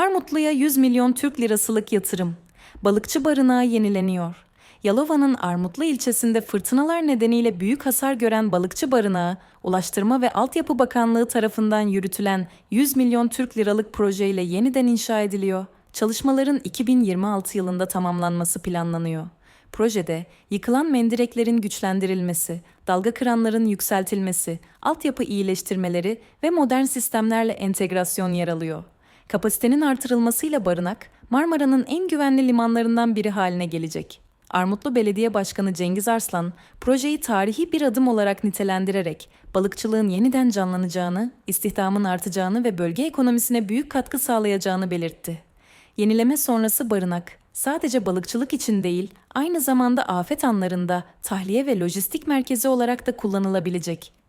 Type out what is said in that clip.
Armutlu'ya 100 milyon Türk lirasılık yatırım. Balıkçı barınağı yenileniyor. Yalova'nın Armutlu ilçesinde fırtınalar nedeniyle büyük hasar gören balıkçı barınağı, Ulaştırma ve Altyapı Bakanlığı tarafından yürütülen 100 milyon Türk liralık projeyle yeniden inşa ediliyor. Çalışmaların 2026 yılında tamamlanması planlanıyor. Projede yıkılan mendireklerin güçlendirilmesi, dalga kıranların yükseltilmesi, altyapı iyileştirmeleri ve modern sistemlerle entegrasyon yer alıyor. Kapasitenin artırılmasıyla barınak, Marmara'nın en güvenli limanlarından biri haline gelecek. Armutlu Belediye Başkanı Cengiz Arslan, projeyi tarihi bir adım olarak nitelendirerek balıkçılığın yeniden canlanacağını, istihdamın artacağını ve bölge ekonomisine büyük katkı sağlayacağını belirtti. Yenileme sonrası barınak sadece balıkçılık için değil, aynı zamanda afet anlarında tahliye ve lojistik merkezi olarak da kullanılabilecek.